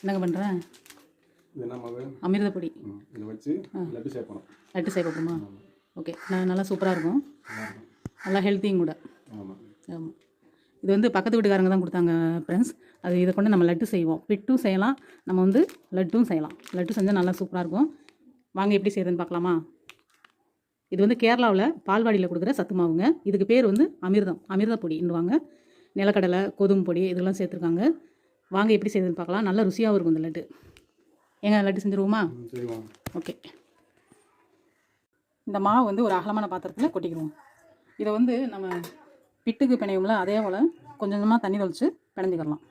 என்னங்க பண்ணுறேன் இது என்ன மாவு? அமிர்த பொடி ம், இதை வச்சு லட்டு சேர்க்கணும் லட்டு செய்யப்படுமா ஓகே. நான் நல்லா சூப்பராக இருக்கும். நல்லா ஹெல்த்தியும் கூட. ஆமாம் ஆமாம் இது வந்து பக்கத்து வீட்டுக்காரங்க தான் கொடுத்தாங்க ஃப்ரெண்ட்ஸ் அது இதை கொண்டு நம்ம லட்டு செய்வோம். பிட்டும் செய்யலாம். நம்ம வந்து லட்டும் செய்யலாம். லட்டு செஞ்சால் நல்லா சூப்பராக இருக்கும். வாங்க எப்படி செய்யுதுன்னு பார்க்கலாமா? இது வந்து கேரளாவில் பால்வாடியில் கொடுக்குற சத்து மாவுங்க. இதுக்கு பேர் வந்து அமிர்தம். அமிர்த பொடின்னுவாங்க நிலக்கடலை கோதுமை பொடி இதெல்லாம் சேர்த்துருக்காங்க. வாங்க எப்படி செய்யுதுன்னு பார்க்கலாம். நல்லா ருசியாகவும் இருக்கும் இந்த லட்டு. ஏங்க லட்டு செஞ்சுருவோமா? ஓகே. இந்த மாவு வந்து ஒரு அகலமான பாத்திரத்தில் கொட்டிக்கிடுவோம். இதை வந்து நம்ம பிட்டுக்கு பிணையும்ல அதே போல் கொஞ்சம் கொஞ்சமாக தண்ணி தெளித்து பிணைஞ்சிக்கலாம்.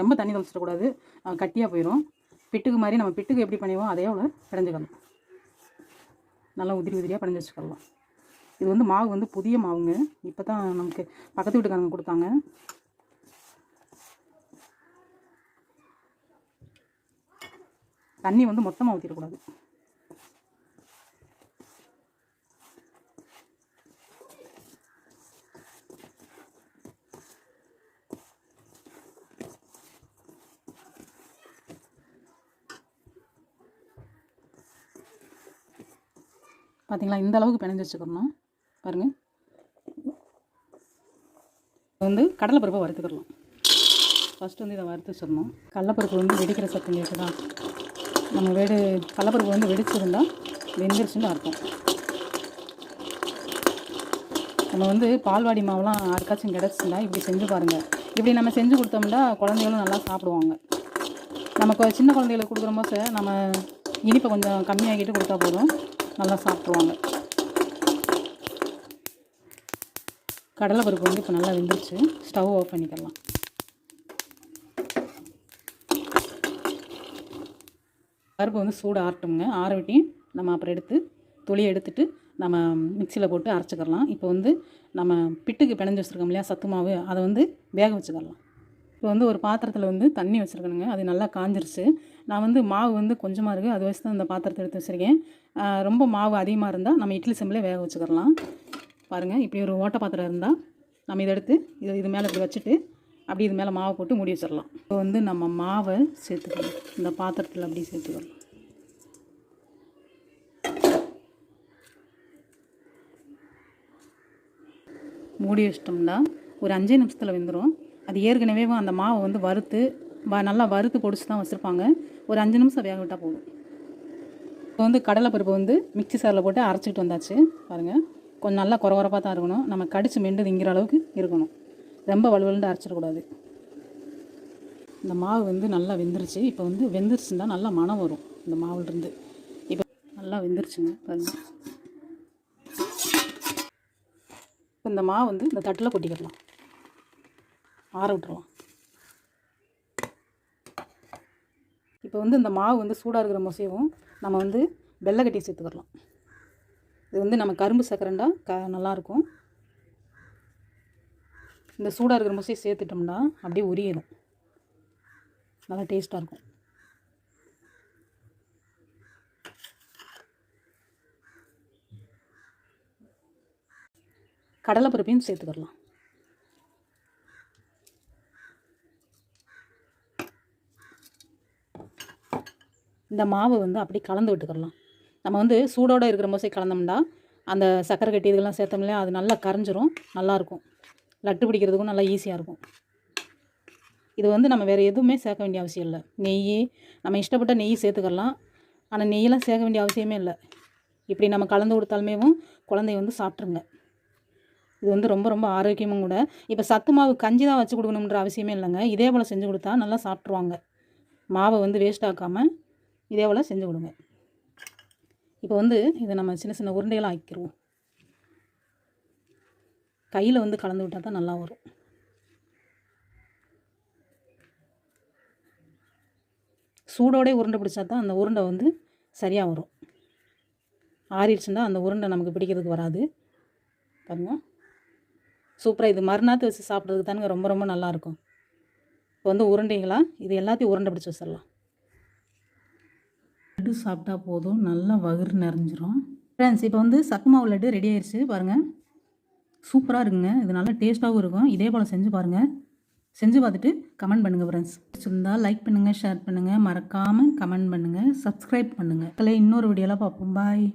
ரொம்ப தண்ணி தெளிச்சிடக்கூடாது கட்டியாக போயிடும் பிட்டுக்கு மாதிரி நம்ம பிட்டுக்கு எப்படி பிணைவோம் அதே போல் பிணைஞ்சிக்கலாம். நல்லா உதிரி உதிரியாக பிணைஞ்சு வச்சுக்கலாம். இது வந்து மாவு வந்து புதிய மாவுங்க. இப்போ தான் நமக்கு பக்கத்து வீட்டுக்காரங்க கொடுத்தாங்க. தண்ணி வந்து மொத்தமாக ஊற்றிடக்கூடாது பார்த்தீங்களா இந்த அளவுக்கு பிணைஞ்சு வச்சுக்கிறணும் பாருங்கள் வந்து கடலைப்பருப்பை வறுத்துக்கிடலாம். ஃபஸ்ட்டு வந்து இதை வறுத்து வச்சிடணும். கடலைப்பருப்பு வந்து வெடிக்கிற சத்தம் கேட்குதா நம்ம வெடி கலப்பருப்பு வந்து வெடிச்சிருந்தால் வெந்துருச்சுன்னு அர்த்தம். நம்ம வந்து பால்வாடி மாவுலாம் யாருக்காச்சும் கிடச்சிருந்தா இப்படி செஞ்சு பாருங்கள் இப்படி நம்ம செஞ்சு கொடுத்தோம்னா குழந்தைகளும் நல்லா சாப்பிடுவாங்க. நமக்கு சின்ன குழந்தைகளுக்கு கொடுக்குற நம்ம இனிப்பை கொஞ்சம் கம்மியாகிட்டு கொடுத்தா போதும். நல்லா சாப்பிடுவாங்க கடலை பருப்பு வந்து இப்போ நல்லா வெந்துருச்சு. ஸ்டவ் ஆஃப் பண்ணிக்கலாம். பருப்பு வந்து சூடு ஆறட்டுங்க ஆற விட்டி நம்ம அப்புறம் எடுத்து துளியை எடுத்துட்டு நம்ம மிக்சியில் போட்டு அரைச்சிக்கிறலாம். இப்போ வந்து நம்ம பிட்டுக்கு பிணைஞ்சு வச்சுருக்கோம் இல்லையா? சத்து மாவு. அதை வந்து வேக வச்சுக்கலாம் இப்போ வந்து ஒரு பாத்திரத்தில் வந்து தண்ணி வச்சுருக்கணுங்க. அது நல்லா காஞ்சிருச்சு. நான் வந்து மாவு வந்து கொஞ்சமாக இருக்குது அது வச்சு தான் இந்த பாத்திரத்தை எடுத்து வச்சுருக்கேன். ரொம்ப மாவு அதிகமாக இருந்தால் நம்ம இட்லி செம்பில் வேக வச்சுக்கிறலாம். பாருங்கள் இப்படி ஒரு ஓட்ட பாத்திரம் இருந்தால் நம்ம இதை எடுத்து இது இது மேலே இப்படி வச்சுட்டு அப்படி இது மேலே மாவை போட்டு மூடி வச்சிடலாம். இப்போ வந்து நம்ம மாவை சேர்த்துக்கலாம் இந்த பாத்திரத்தில் அப்படி சேர்த்துக்கலாம் மூடி வச்சிட்டோம்னா ஒரு அஞ்சே நிமிஷத்தில் வெந்துடும் அது ஏற்கனவே அந்த மாவை வந்து வறுத்து வ நல்லா வறுத்து பொடிச்சு தான் வச்சுருப்பாங்க. ஒரு அஞ்சு நிமிஷம் வேக விட்டால் போதும். இப்போ வந்து கடலைப்பருப்பு வந்து மிக்ஸி சாரில் போட்டு அரைச்சிக்கிட்டு வந்தாச்சு. பாருங்கள் கொஞ்சம் நல்லா குறவரப்பாக தான் இருக்கணும். நம்ம கடிச்சு மெண்டு திங்கிற அளவுக்கு இருக்கணும். ரொம்ப வலுவலுண்டு அரைச்சிடக்கூடாது. இந்த மாவு வந்து நல்லா வெந்துருச்சு. இப்போ வந்து வெந்துருச்சுன்னா நல்லா மணம் வரும் இந்த மாவுலேருந்து. இப்போ நல்லா வெந்துருச்சுங்க பாருங்கள் இப்போ இந்த மாவு வந்து இந்த தட்டில் கொட்டிக்கிடலாம். ஆற விட்டுறலாம். இப்போ வந்து இந்த மாவு வந்து சூடாக இருக்கிற மொசையும் நம்ம வந்து வெள்ளை கட்டி சேர்த்துக்கிடலாம். இது வந்து நம்ம கரும்பு சக்கரண்டா க நல்லாயிருக்கும் இந்த சூடாக இருக்கிற மொசையை சேர்த்துட்டோம்னா அப்படியே உரியிடும் நல்லா டேஸ்ட்டாக இருக்கும். கடலைப்பருப்பையும் சேர்த்துக்கிடலாம் இந்த மாவை வந்து அப்படி கலந்து விட்டுக்கிடலாம் நம்ம வந்து சூடோடு இருக்கிற மோசை கலந்தோம்னா அந்த சக்கரை கட்டி இதெல்லாம் சேர்த்தோம் இல்லையா அது நல்லா கரைஞ்சிரும். நல்லாயிருக்கும் லட்டு பிடிக்கிறதுக்கும் நல்லா ஈஸியாக இருக்கும். இது வந்து நம்ம வேறு எதுவுமே சேர்க்க வேண்டிய அவசியம் இல்லை. நெய் நம்ம இஷ்டப்பட்ட நெய் சேர்த்துக்கலாம். ஆனால் நெய்யெல்லாம் சேர்க்க வேண்டிய அவசியமே இல்லை. இப்படி நம்ம கலந்து கொடுத்தாலுமேவும் குழந்தை வந்து சாப்பிட்ருங்க இது வந்து ரொம்ப ரொம்ப ஆரோக்கியமும் கூட. இப்போ சத்து மாவு கஞ்சி தான் வச்சு கொடுக்கணுன்ற அவசியமே இல்லைங்க. இதே போல் செஞ்சு கொடுத்தா நல்லா சாப்பிட்ருவாங்க மாவை வந்து வேஸ்ட் ஆக்காமல் இதே போல் செஞ்சு கொடுங்க. இப்போ வந்து இதை நம்ம சின்ன சின்ன உருண்டைகளாக ஆக்கிடுவோம் கையில் வந்து கலந்து விட்டால் தான் நல்லா வரும். சூடோடே உருண்டை பிடிச்சா தான் அந்த உருண்டை வந்து சரியாக வரும். ஆறிடுச்சுன்னா அந்த உருண்டை நமக்கு பிடிக்கிறதுக்கு வராது. பாருங்க. சூப்பராக இது மறுநாத்து வச்சு சாப்பிட்றதுக்கு தானுங்க ரொம்ப ரொம்ப நல்லாயிருக்கும் இப்போ வந்து உருண்டைங்களா? இது எல்லாத்தையும் உருண்டை பிடிச்சி வச்சிடலாம். லட்டு சாப்பிட்டா போதும். நல்லா வகுறு நிறைஞ்சிரும். ஃப்ரெண்ட்ஸ் இப்போ வந்து சக்குமாவு மாவு லட்டு ரெடி ஆயிடுச்சு. பாருங்கள் சூப்பராக இருக்குங்க. இது நல்லா டேஸ்ட்டாகவும் இருக்கும். இதே போல் செஞ்சு பாருங்கள் செஞ்சு பார்த்துட்டு கமெண்ட் பண்ணுங்கள் ஃப்ரெண்ட்ஸ் இருந்தால் லைக் பண்ணுங்கள் ஷேர் பண்ணுங்கள் மறக்காமல் கமெண்ட் பண்ணுங்கள் சப்ஸ்கிரைப் பண்ணுங்கள் அதில் இன்னொரு வீடியோவில் பார்ப்போம். பாய்